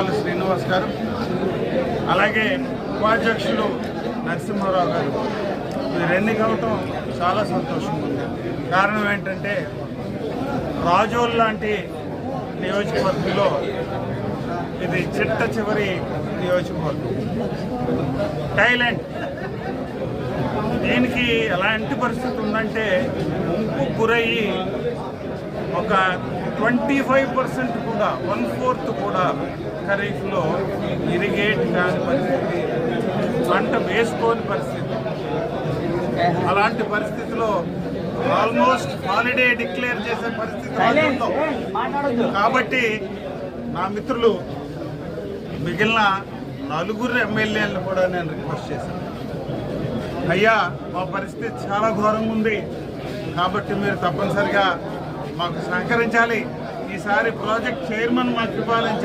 కొండపల్లి శ్రీనివాస్ గారు అలాగే ఉపాధ్యక్షులు నరసింహారావు గారు. మీరు ఎన్నికవటం చాలా సంతోషంగా ఉంది కారణం ఏంటంటే రాజోల్ లాంటి నియోజకవర్గంలో ఇది చిట్ట చివరి నియోజకవర్గం. థైలాండ్ దీనికి ఎలాంటి పరిస్థితి ఉందంటే ముంపు గురయ్యి ఒక ట్వంటీ ఫైవ్ పర్సెంట్ కూడా వన్ ఫోర్త్ కూడా ఖరీఫ్లో ఇరిగేట్ కాని పరిస్థితి. పంట వేసుకోని పరిస్థితి. అలాంటి పరిస్థితిలో ఆల్మోస్ట్ హాలిడే డిక్లేర్ చేసే పరిస్థితి. కాబట్టి నా మిత్రులు మిగిలిన నలుగురు ఎమ్మెల్యేలను కూడా నేను రిక్వెస్ట్ చేశాను. అయ్యా మా పరిస్థితి చాలా ఘోరంగా ఉంది. కాబట్టి మీరు తప్పనిసరిగా మాకు సహకరించాలి. ఈసారి ప్రాజెక్ట్ చైర్మన్ మాకు ఇవ్వాలని